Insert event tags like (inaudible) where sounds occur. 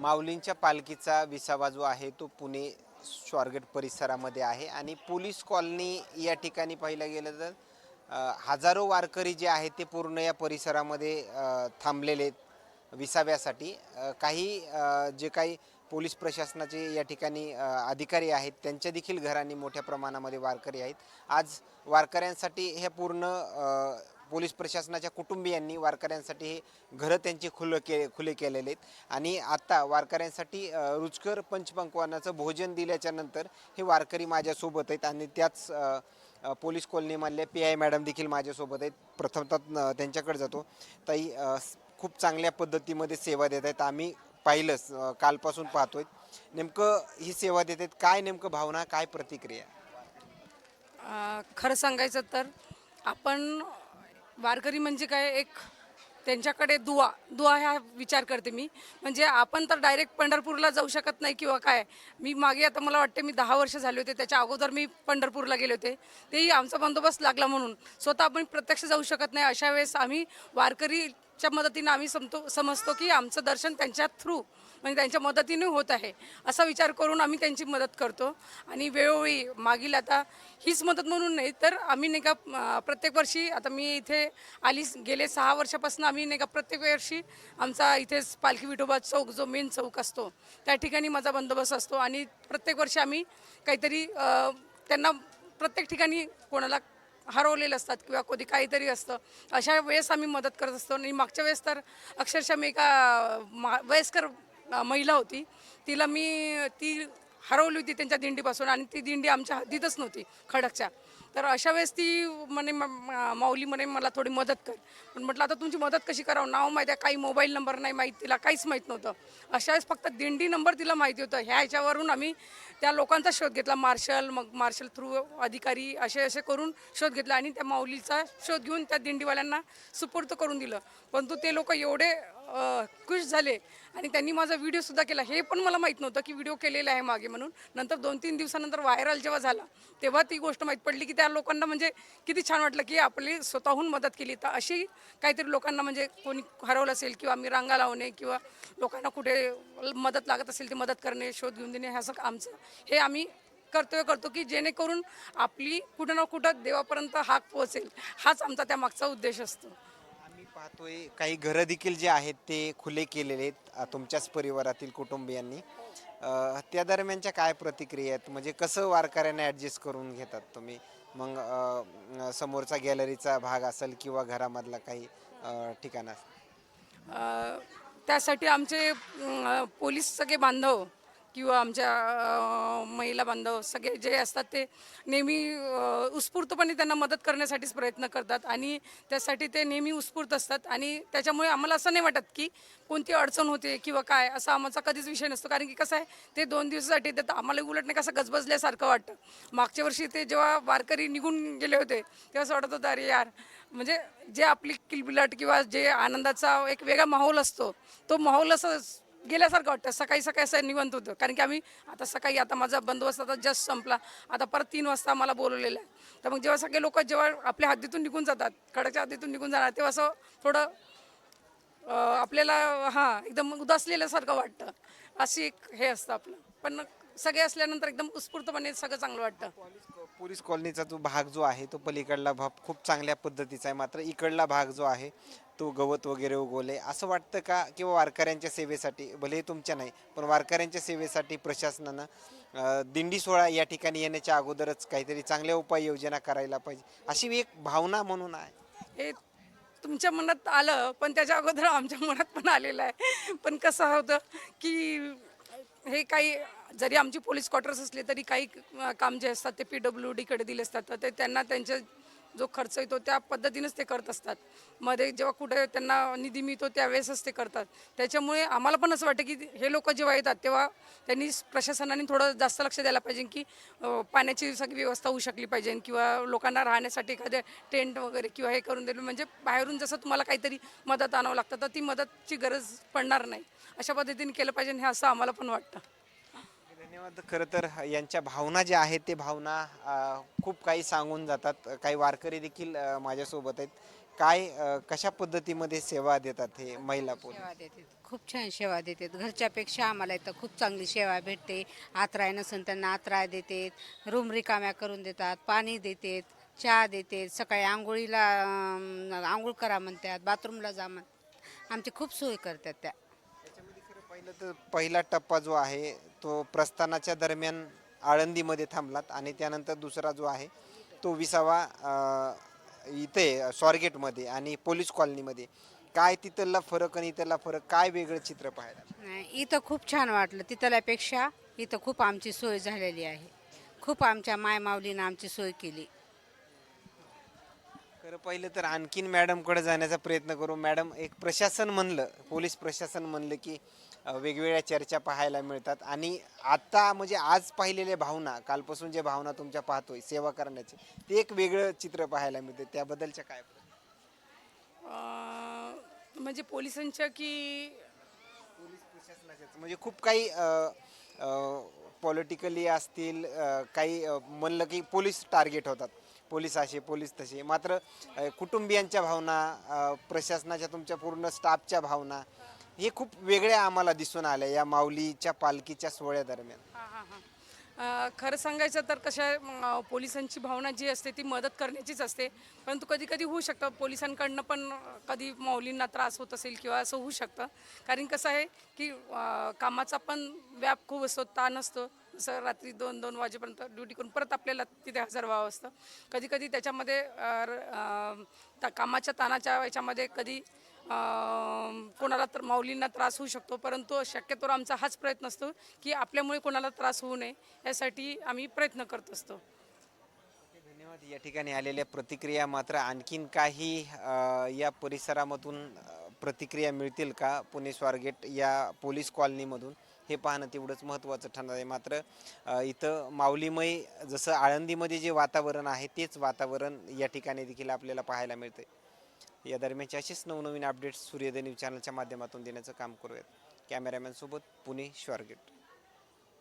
माऊलींच्या पालखीचा विसावा जो आहे तो पुणे स्वारगेट परिसरामध्ये आहे. आणि पोलीस कॉलनी या ठिकाणी पाहिलं गेलं तर हजारो वारकरी जे आहेत ते पूर्ण या परिसरामध्ये थांबलेले आहेत विसाव्यासाठी. काही जे काही पोलीस प्रशासनाचे या ठिकाणी अधिकारी आहेत त्यांच्या देखील घरांनी मोठ्या प्रमाणामध्ये वारकरी आहेत. आज वारकऱ्यांसाठी हे पूर्ण पोलीस प्रशासनाच्या कुटुंबियांनी वारकऱ्यांसाठी हे घरं त्यांची खुलं के खुले केलेले आहेत. आणि आत्ता वारकऱ्यांसाठी रुचकर पंचपंकवानाचं भोजन दिल्याच्या नंतर हे वारकरी माझ्यासोबत आहेत आणि त्याच पोलीस कॉलनीमधल्या पी आय मॅडम देखील माझ्यासोबत आहेत. प्रथमतः त्यांच्याकडे जातो. ताई खूप चांगल्या पद्धतीमध्ये सेवा देत आहेत. आम्ही पाहिलंच कालपासून पाहतोय. नेमकं ही सेवा देत आहेत. काय नेमकं भावना काय प्रतिक्रिया? खरं सांगायचं तर आपण वारकरी म्हणजे काय एक त्यांच्याकडे दुवा दुवा ह्या विचार करते मी. म्हणजे आपण तर डायरेक्ट पंढरपूरला जाऊ शकत नाही किंवा काय. मी मागे आता मला वाटते मी दहा वर्ष झाले होते त्याच्या अगोदर मी पंढरपूरला गेले होते. तेही आमचा बंदोबस्त लागला म्हणून. स्वतः आपण प्रत्यक्ष जाऊ शकत नाही. अशा वेळेस आम्ही वारकरीच्या मदतीनं आम्ही समतो समजतो की आमचं दर्शन त्यांच्या थ्रू म्हणजे त्यांच्या मदतीने होत आहे. असा विचार करून आम्ही त्यांची मदत करतो. आणि वेळोवेळी मागील आता हीच मदत म्हणून नाही तर आम्ही नाही का प्रत्येक वर्षी आता मी इथे आली गेले सहा वर्षापासून आम्ही नाही का प्रत्येक वर्षी आमचा इथेच पालखी विठोबा चौक जो मेन चौक असतो त्या ठिकाणी माझा बंदोबस्त असतो. आणि प्रत्येक वर्षी आम्ही काहीतरी त्यांना प्रत्येक ठिकाणी कोणाला हरवलेलं असतात किंवा कधी काहीतरी असतं अशा वेळेस आम्ही मदत करत असतो. आणि मागच्या वेळेस तर अक्षरशः मी एका मा- वयस्कर महिला होती. तिला मी ती हरवली होती त्यांच्या दिंडीपासून आणि ती दिंडी आमच्या हद्दीतच नव्हती खडकच्या. तर अशा वेळेस ती म्हणे माऊली म्हणे मला थोडी मदत कर. पण म्हटलं आता तुमची मदत कशी करावं? नाव माहिती आहे काही मोबाईल नंबर नाही माहीत तिला काहीच माहीत नव्हतं. अशा वेळेस फक्त दिंडी नंबर तिला माहिती होतं. ह्या ह्याच्यावरून आम्ही त्या लोकांचा शोध घेतला मार्शल मग मार्शल थ्रू अधिकारी असे असे करून शोध घेतला आणि त्या माऊलीचा शोध घेऊन त्या दिंडीवाल्यांना सुपूर्द करून दिलं. परंतु ते लोक एवढे खुश झाले. आणि त्यांनी माझा व्हिडिओसुद्धा केला. हे पण मला माहीत नव्हतं की व्हिडिओ केलेला आहे मागे म्हणून. नंतर दोन तीन दिवसानंतर व्हायरल जेव्हा झाला तेव्हा ती गोष्ट माहीत पडली की त्या लोकांना म्हणजे किती छान वाटलं की आपली स्वतःहून मदत केली. तर अशी काहीतरी लोकांना म्हणजे कोणी हरवलं असेल किंवा आम्ही रांगा लावणे किंवा लोकांना कुठे मदत लागत असेल ती मदत करणे शोध घेऊन देणे हे असं आमचं. हे आम्ही कर्तव्य करतो की जेणेकरून आपली कुठं ना कुठं देवापर्यंत हाक पोहोचेल. हाच आमचा त्या मागचा उद्देश असतो. पाहतोय काही घरं देखील जे आहेत ते खुले केलेले आहेत तुमच्याच परिवारातील कुटुंबियांनी. अ, त्या दरम्यानच्या काय प्रतिक्रिया आहेत? म्हणजे कसं वारकऱ्यांना ॲडजस्ट करून घेतात तुम्ही? मग अ, समोरचा गॅलरीचा भाग असेल किंवा घरामधला काही अ, ठिकाण असेल? अ, त्यासाठी आमचे अं, पोलीस सगळे बांधव किंवा आमच्या महिला बांधव सगळे जे असतात ते नेहमी उत्स्फूर्तपणे त्यांना मदत करण्यासाठीच प्रयत्न करतात आणि त्यासाठी ते नेहमी उत्स्फूर्त असतात आणि त्याच्यामुळे आम्हाला असं नाही वाटत की कोणती अडचण होते किंवा काय असा आमचा कधीच विषय नसतो. कारण की कसं आहे ते दोन दिवसासाठी येतात आम्हाला उलट नाही कसं गजबजल्यासारखं वाटतं. मागच्या वर्षी ते जेव्हा वारकरी निघून गेले होते तेव्हा असं वाटत होतं अरे यार. म्हणजे जे आपली किलबिलाट किंवा जे आनंदाचा एक वेगळा माहोल असतो तो माहोल असं गेल्यासारखं वाटतं. सकाळी सकाळी असं निवंत होतं. कारण की आम्ही आता सकाळी आता माझा बंदोबस्त आता जस्ट संपला. आता परत तीन वाजता आम्हाला बोलवलेलं आहे. तर मग जेव्हा सगळे लोक जेव्हा आपल्या हद्दीतून निघून जातात खडकच्या हद्दीतून निघून जाणार तेव्हा असं थोडं आपल्याला हां एकदम उदासलेल्यासारखं वाटतं. अशी एक हे असतं आपलं. पण सगळे असल्यानंतर एकदम उत्स्फूर्तपणे सगळं चांगलं वाटतं. पोलीस कॉलनीचा जो भाग जो आहे तो पलीकडला भाग खूप चांगल्या पद्धतीचा आहे. मात्र इकडला भाग जो आहे तो गवत वगैरे उगवले असं वाटतं का? किंवा वारकऱ्यांच्या सेवेसाठी? भले तुमच्या नाही पण वारकऱ्यांच्या सेवेसाठी प्रशासनानं दिंडी सोहळा या ठिकाणी येण्याच्या अगोदरच काहीतरी चांगल्या उपाययोजना करायला पाहिजे. अशी एक भावना म्हणून आहे. हे तुमच्या मनात आलं पण त्याच्या अगोदर आमच्या (laughs) मनात पण आलेलं आहे. पण कसं होतं की हे काही जरी आमची पोलीस क्वार्टर्स असले तरी काही काम जे असतात ते पी डब्ल्यू डीकडे दिले असतात तर ते त्यांना त्यांच्या जो खर्च येतो त्या पद्धतीनेच ते करत असतात. मध्ये जेव्हा कुठे त्यांना निधी मिळतो त्यावेळेसच ते करतात. त्याच्यामुळे आम्हाला पण असं वाटतं की हे लोक जेव्हा येतात तेव्हा त्यांनी प्रशासनाने थोडं जास्त लक्ष द्यायला पाहिजे की पाण्याची सगळी व्यवस्था होऊ शकली पाहिजे किंवा लोकांना राहण्यासाठी एखाद्या टेंट वगैरे किंवा हे करून दिलं म्हणजे बाहेरून जसं तुम्हाला काहीतरी मदत आणावं लागतं तर ती मदतची गरज पडणार नाही. अशा पद्धतीने केलं पाहिजे हे असं आम्हाला पण वाटतं. धन्यवाद. खरं तर यांच्या भावना ज्या आहेत ते भावना अ, खूप काही सांगून जातात. काही वारकरी देखील अ, माझ्यासोबत आहेत. काय अ, कशा पद्धतीमध्ये सेवा देतात हे महिला पोलीस सेवा देते खूप छान सेवा देतात. घरच्यापेक्षा आम्हाला इथं खूप चांगली सेवा भेटते. आत्राय नसेल त्यांना आत्राय देतात. रूम रिकाम्या करून देतात. पाणी देतात. चहा देतात. सकाळी आंघोळीला अं, आंघोळ करा म्हणतात. बाथरूमला जा म्हणतात आमची खूप सोय करतात त्या. त्याच्यामध्ये खरं पाहिलं तर पहिला टप्पा जो आहे तो प्रस्थानाच्या दरम्यान आळंदीमध्ये थांबलात आणि त्यानंतर दुसरा जो आहे तो विसावा इथे स्वारगेटमध्ये आणि पोलीस कॉलनीमध्ये. काय तिथला फरक आणि इथला फरक काय वेगळं चित्र पाहायला? नाही, इथं खूप छान वाटलं. तिथल्यापेक्षा इथं खूप आमची सोय झालेली आहे. खूप आमच्या मायमाऊलीनं आमची सोय केली. खरं पाहिलं तर आणखीन मॅडमकडे जाण्याचा प्रयत्न करू. मॅडम एक प्रशासन म्हणलं पोलीस प्रशासन म्हणलं की वेगवेगळ्या चर्चा पाहायला मिळतात. आणि आता म्हणजे आज पाहिलेल्या भावना कालपासून जे भावना तुमच्या पाहतोय सेवा करण्याची ते एक वेगळं चित्र पाहायला मिळते. त्याबद्दलच्या काय? म्हणजे पोलिसांच्या की पोलीस म्हणजे खूप काही पॉलिटिकली असतील काही म्हणलं की पोलीस टार्गेट होतात. पोलीस असे पोलीस तसे. मात्र कुटुंबियांच्या भावना प्रशासनाच्या तुमच्या पूर्ण स्टाफच्या भावना हे खूप वेगळ्या आम्हाला दिसून आल्या या माऊलीच्या पालखीच्या सोहळ्यादरम्यान हां हां अं, खरं सांगायचं तर कशा आहे, पोलिसांची भावना जी असते ती मदत करण्याचीच असते. परंतु कधी कधी होऊ शकतं. पोलिसांकडनं पण कधी माऊलींना त्रास होत असेल किंवा असं होऊ शकतं. कारण कसं आहे की अं, कामाचा पण व्याप खूप असतो ताण असतो. जसं रात्री दोन दोन वाजेपर्यंत ड्युटी करून परत आपल्याला तिथे हजर व्हावं असतं. कधी कधी त्याच्यामध्ये र- त्या कामाच्या ताणाच्या याच्यामध्ये कधी कोणाला तर माऊलींना त्रास होऊ शकतो परंतु शक्यतोवर आमचा हाच प्रयत्न असतो की आपल्यामुळे कोणाला त्रास होऊ नये यासाठी आम्ही प्रयत्न करत असतो. धन्यवाद. या ठिकाणी आलेल्या प्रतिक्रिया मात्र आणखीन काही या परिसरामधून प्रतिक्रिया मिळतील का? पुणे स्वारगेट या पोलीस कॉलनीमधून. हे पाहणं तेवढंच महत्त्वाचं ठरणार आहे. मात्र इथं माऊलीमय जसं आळंदीमध्ये जे वातावरण आहे तेच वातावरण या ठिकाणी देखील आपल्याला पाहायला मिळते या दरम्यानचे असेच नवनवीन अपडेट्स सूर्योदय न्यूज चॅनलच्या माध्यमातून देण्याचं काम करूयात. कॅमेरामॅनसोबत पुणे स्वारगेट